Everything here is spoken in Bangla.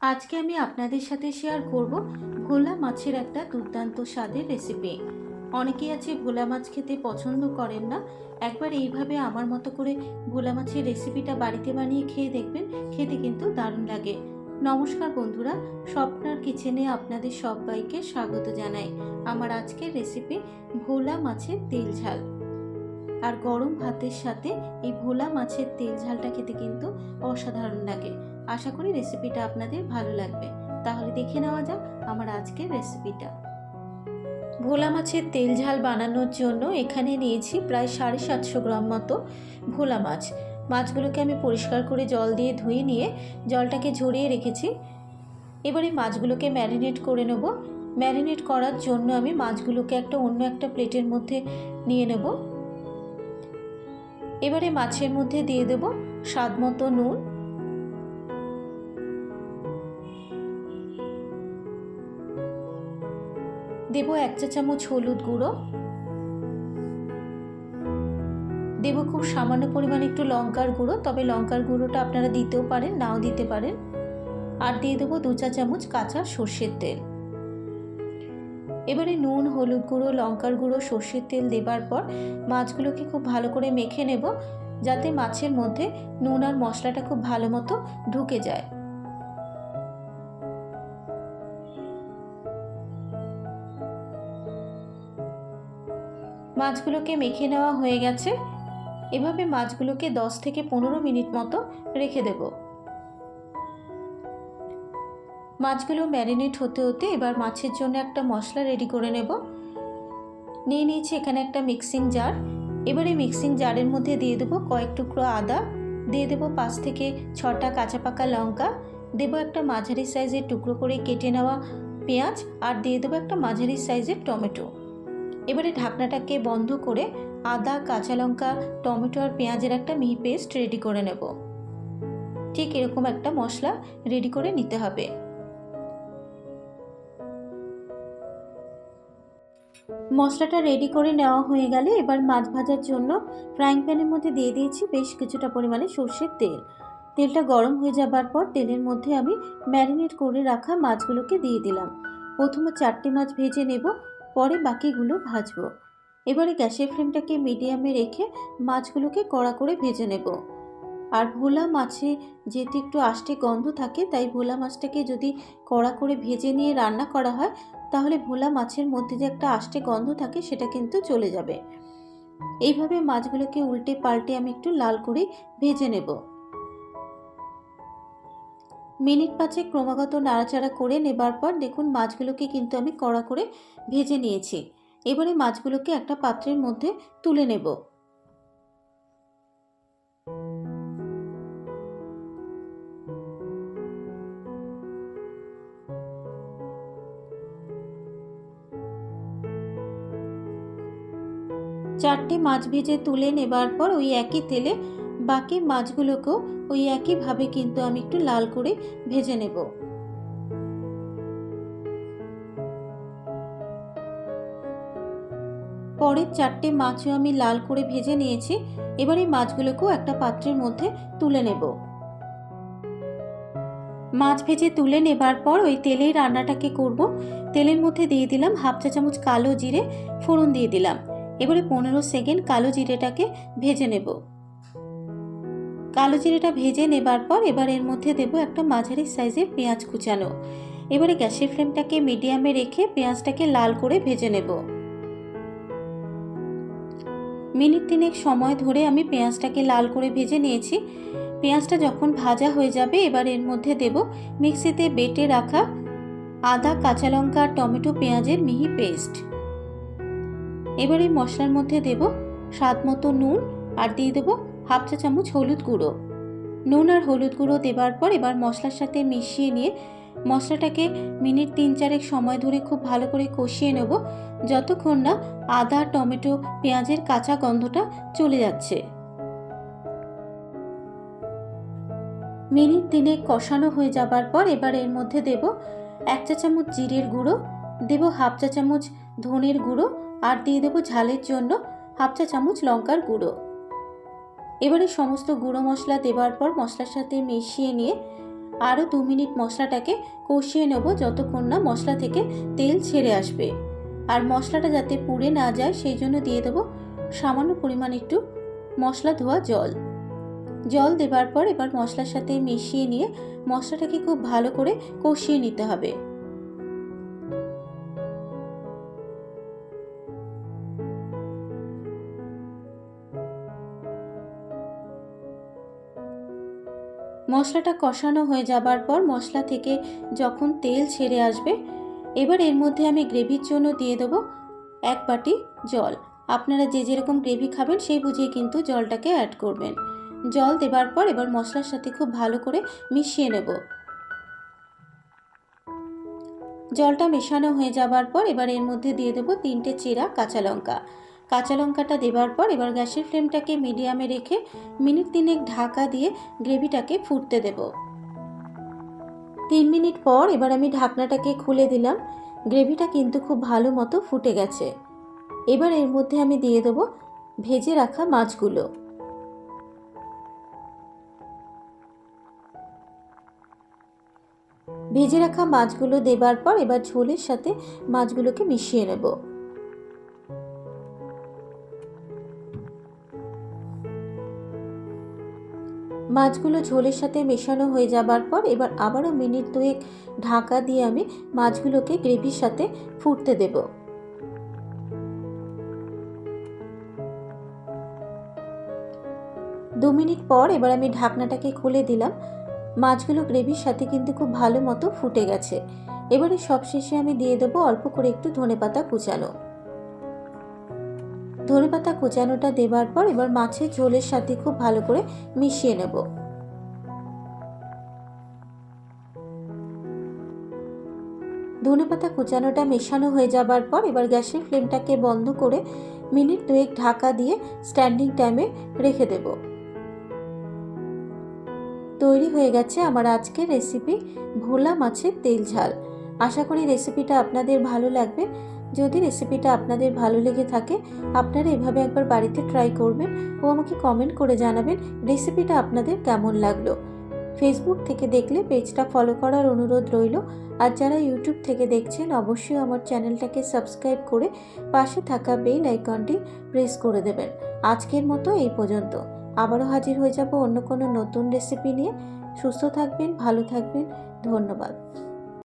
আজকে আমি আপনাদের সাথে শেয়ার করব ভোলা মাছের একটা দুর্দান্ত স্বাদের রেসিপি অনেকেই আছে ভোলা মাছ খেতে পছন্দ করেন না। একবার এইভাবে আমার মতো করে ভোলা মাছের রেসিপিটা বাড়িতে বানিয়ে খেয়ে দেখবেন, খেতে কিন্তু দারুণ লাগে। নমস্কার বন্ধুরা, স্বপ্নার কিচেনে আপনাদের সবাইকে স্বাগত জানাই আমার আজকের রেসিপি ভোলা মাছের তেল ঝাল। আর গরম ভাতের সাথে এই ভোলা মাছের তেল ঝালটা খেতে কিন্তু অসাধারণ লাগে। আশা করি রেসিপিটা আপনাদের ভালো লাগবে। তাহলে দেখে নেওয়া যাক আমার আজকের রেসিপিটা ভোলা মাছের তেল ঝাল বানানোর জন্য এখানে নিয়েছি প্রায় সাড়ে সাতশো গ্রাম মতো ভোলা মাছ। মাছগুলোকে আমি পরিষ্কার করে জল দিয়ে ধুয়ে নিয়ে জলটাকে ঝরিয়ে রেখেছি। এবারে মাছগুলোকে ম্যারিনেট করে নেব। ম্যারিনেট করার জন্য আমি মাছগুলোকে একটা অন্য একটা প্লেটের মধ্যে নিয়ে নেব। এবারে মাছের মধ্যে দিয়ে দেব স্বাদ মতো নুন। দেব এক চা চামচ হলুদ গুঁড়ো। দেব খুব সামান্য পরিমাণে একটু লঙ্কার গুঁড়ো, তবে লঙ্কার গুঁড়োটা আপনারা দিতেও পারেন, নাও দিতে পারেন। আর দিয়ে দেবো দু চা চামচ কাঁচা সর্ষের তেল। এবারে নুন, হলুদ গুঁড়ো, লঙ্কার গুঁড়ো, সর্ষের তেল দেবার পর মাছগুলোকে খুব ভালো করে মেখে নেব, যাতে মাছের মধ্যে নুন আর মশলাটা খুব ভালো মতো ঢুকে যায়। মাছগুলোকে মেখে নেওয়া হয়ে গেছে। এভাবে মাছগুলোকে 10 থেকে পনেরো মিনিট মতো রেখে দেব। মাছগুলো ম্যারিনেট হতে হতে এবার মাছের জন্য একটা মশলা রেডি করে নেব। নিয়ে নিয়েছি এখানে একটা মিক্সিং জার। এবারে মিক্সিং জারের মধ্যে দিয়ে দেবো কয়েক টুকরো আদা। দিয়ে দেবো পাঁচ থেকে ছটা কাঁচা পাকা লঙ্কা। দেবো একটা মাঝারি সাইজের টুকরো করে কেটে নেওয়া পেঁয়াজ। আর দিয়ে দেবো একটা মাঝারি সাইজের টমেটো। এবারে ঢাকনাটাকে বন্ধ করে আদা, কাঁচা লঙ্কা, টমেটো আর পেঁয়াজের একটা মিহি পেস্ট রেডি করে নেব। ঠিক এরকম একটা মশলা রেডি করে নিতে হবে। মশলাটা রেডি করে নেওয়া হয়ে গেলে এবার মাছ ভাজার জন্য ফ্রাইং প্যানের মধ্যে দিয়ে দিয়েছি বেশ কিছুটা পরিমাণে সর্ষের তেল। তেলটা গরম হয়ে যাবার পর তেলের মধ্যে আমি ম্যারিনেট করে রাখা মাছগুলোকে দিয়ে দিলাম। প্রথমে চারটে মাছ ভেজে নেব। পরে বাকিগুলো ভাজবো। এবারে গ্যাসের ফ্লেমটাকে মিডিয়ামে রেখে মাছগুলোকে কড়া করে ভেজে নেব। আর ভোলা মাছে যেহেতু একটু আষ্টে গন্ধ থাকে, তাই ভোলা মাছটাকে যদি কড়া করে ভেজে নিয়ে রান্না করা হয়, তাহলে ভোলা মাছের মধ্যে যে একটা আষ্টে গন্ধ থাকে, সেটা কিন্তু চলে যাবে। এইভাবে মাছগুলোকে উল্টে পাল্টে আমি একটু লাল করে ভেজে নেব। মিনিট পাঁচে ক্রমাগত নাড়াচাড়া করে নেবার পর দেখুন মাছগুলোকে কিন্তু আমি কড়া করে ভেজে নিয়েছি। এবারে মাছগুলোকে একটা পাত্রের মধ্যে তুলে নেব। চারটে মাছ ভেজে তুলে নেবার পর ওই একই তেলে বাকি মাছগুলোকেও ওই একইভাবে কিন্তু আমি একটু লাল করে ভেজে নেব। পরের চারটে মাছও আমি লাল করে ভেজে নিয়েছি, এবার এই মাছগুলোকেও একটা পাত্রের মধ্যে তুলে নেব। মাছ ভেজে তুলে নেবার পর ওই তেলেই রান্নাটাকে করব। তেলের মধ্যে দিয়ে দিলাম হাফ চা চামচ কালো জিরে, ফোড়ন দিয়ে দিলাম। এবারে পনেরো সেকেন্ড কালো জিরেটাকে ভেজে নেব। কালো জিরেটা ভেজে নেবার পর এবার এর মধ্যে দেব একটা মাঝারি সাইজের পেঁয়াজ কুচানো। এবারে গ্যাসের ফ্লেমটাকে মিডিয়ামে রেখে পেঁয়াজটাকে লাল করে ভেজে নেব। মিনিট তিনেক সময় ধরে আমি পেঁয়াজটাকে লাল করে ভেজে নিয়েছি। পেঁয়াজটা যখন ভাজা হয়ে যাবে, এবার এর মধ্যে দেব মিক্সিতে বেটে রাখা আদা, কাঁচা লঙ্কা, টমেটো পেঁয়াজের মিহি পেস্ট। এবার এই মশলার মধ্যে দেব স্বাদ মতো নুন আর দিয়ে দেবো হাফ চা চামচ হলুদ গুঁড়ো। নুন আর হলুদ গুঁড়ো দেবার পর এবার মশলার সাথে মিশিয়ে নিয়ে মশলাটাকে মিনিট তিন চারেক সময় ধরে খুব ভালো করে কষিয়ে নেব, যতক্ষণ না আদা, টমেটো, পেঁয়াজের কাঁচা গন্ধটা চলে যাচ্ছে। মিনিট তিনে কষানো হয়ে যাবার পর এবার এর মধ্যে দেব এক চা চামচ জিরের গুঁড়ো, দেব হাফ চা চামচ ধনের গুঁড়ো আর দিয়ে দেবো ঝালের জন্য হাফ চা চামচ লঙ্কার গুঁড়ো। এবারে সমস্ত গুঁড়ো মশলা দেবার পর মশলার সাথে মিশিয়ে নিয়ে আরও দু মিনিট মশলাটাকে কষিয়ে নেব যতক্ষণ না মশলা থেকে তেল ছেড়ে আসবে। আর মশলাটা যাতে পুড়ে না যায় সেই জন্য দিয়ে দেবো সামান্য পরিমাণ একটু মশলা ধোয়া জল। জল দেবার পর এবার মশলার সাথে মিশিয়ে নিয়ে মশলাটাকে খুব ভালো করে কষিয়ে নিতে হবে। মশলাটা কষানো হয়ে যাবার পর মশলা থেকে যখন তেল ছেড়ে আসবে, এবার এর মধ্যে আমি গ্রেভির জন্য দিয়ে দেবো এক বাটি জল। আপনারা যে যেরকম গ্রেভি খাবেন, সেই বুঝিয়ে কিন্তু জলটাকে অ্যাড করবেন। জল দেবার পর এবার মশলার সাথে খুব ভালো করে মিশিয়ে নেব। জলটা মেশানো হয়ে যাবার পর এবার এর মধ্যে দিয়ে দেবো তিনটে চিরা কাঁচা লঙ্কা। কাঁচা লঙ্কাটা দেবার পর এবার গ্যাসের ফ্লেমটাকে মিডিয়ামে রেখে মিনিট তিনেক ঢাকা দিয়ে গ্রেভিটাকে ফুটতে দেব। তিন মিনিট পর এবার আমি ঢাকনাটাকে খুলে দিলাম। গ্রেভিটা কিন্তু খুব ভালো মতো ফুটে গেছে। এবার এর মধ্যে আমি দিয়ে দেবো ভেজে রাখা মাছগুলো। ভেজে রাখা মাছগুলো দেবার পর এবার ঝোলের সাথে মাছগুলোকে মিশিয়ে নেব। মাছগুলো ঝোলের সাথে মেশানো হয়ে যাবার পর এবার আবারও মিনিট দুয়েক ঢাকা দিয়ে আমি মাছগুলোকে গ্রেভির সাথে ফুটতে দেব। দু মিনিট পর এবার আমি ঢাকনাটাকে খুলে দিলাম। মাছগুলো গ্রেভির সাথে কিন্তু খুব ভালো মতো ফুটে গেছে। এবারে সবশেষে আমি দিয়ে দেবো অল্প করে একটু ধনেপাতা কুচানো। ধনেপাতা কুচানোটা দেবার পর এবার মাছের ঝোলের সাথে খুব ভালো করে মিশিয়ে নেব। ধনেপাতা কুচানোটা মেশানো হয়ে যাবার পর এবার গ্যাসের ফ্লেমটাকে বন্ধ করে মিনিট দুয়েক ঢাকা দিয়ে স্ট্যান্ডিং টাইমে রেখে দেব। তৈরি হয়ে গেছে আমার আজকের রেসিপি ভোলা মাছের তেল ঝাল। আশা করি রেসিপিটা আপনাদের ভালো লাগবে। যদি রেসিপিটা আপনাদের ভালো লেগে থাকে, আপনারা এভাবে একবার বাড়িতে ট্রাই করবেন ও আমাকে কমেন্ট করে জানাবেন রেসিপিটা আপনাদের কেমন লাগল। ফেসবুক থেকে দেখলে পেজটা ফলো করার অনুরোধ রইল। আর যারা ইউটিউব থেকে দেখছেন, অবশ্যই আমার চ্যানেলটাকে সাবস্ক্রাইব করে পাশে থাকা বেল আইকনটি প্রেস করে দেবেন। আজকের মতো এই পর্যন্ত। আবারও হাজির হয়ে যাব অন্য কোনো নতুন রেসিপি নিয়ে। সুস্থ থাকবেন, ভালো থাকবেন। ধন্যবাদ।